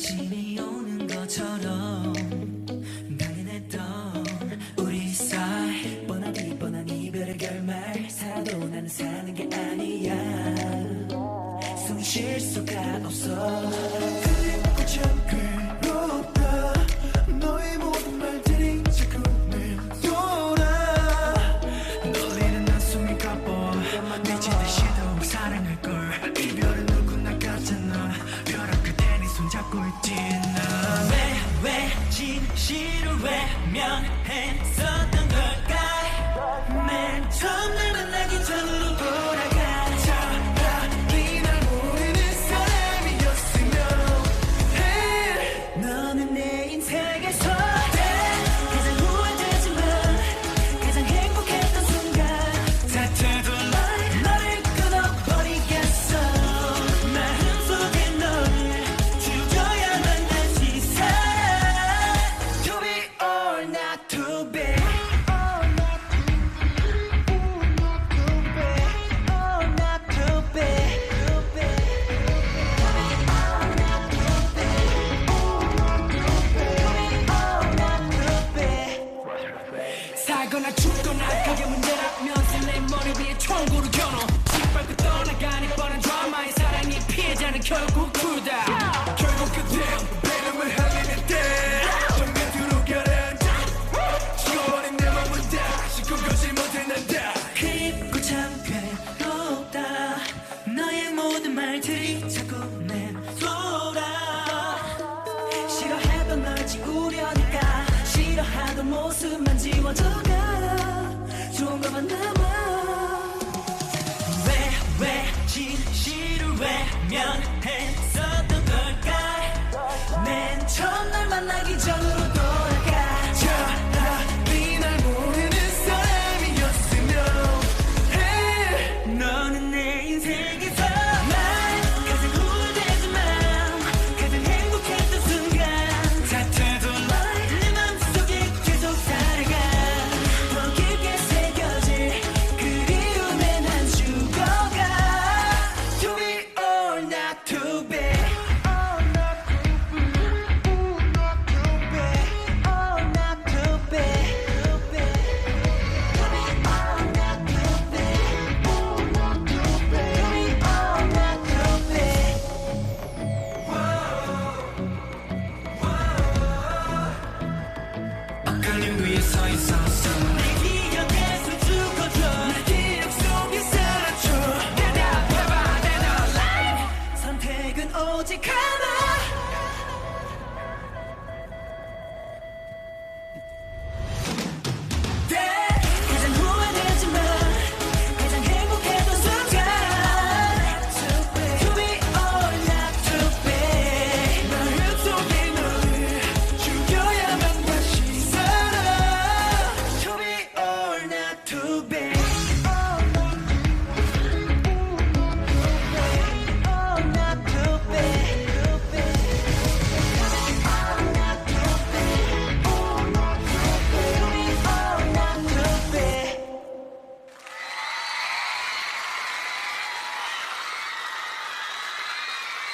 아침이 오는 것처럼 당연했던 우리 사이. 뻔하디 뻔한 이별의 결말. 살 도, 나는 사는 게 아니야. 숨쉴 수가 없어. 잡고 있지 나 왜 왜 진실을 외면했었던 걸 살거나 죽거나 그게 문제라면 내 머리 위에 총구를 겨눠. 짓밟고 떠나가니 뻔한 드라마의 사랑이 피해자는 결국 둘다. 결국 그대 배름을 흘리는 때 정면으로 결은 지워버린 내 몸은 다시 꿈꾸지 못했는데. 깊고 참괴롭다. 너의 모든 말들이 자꾸 내 돌아 싫어해도 널 지우려니까. 싫어하던 모습만 지워줘 on the So so. you've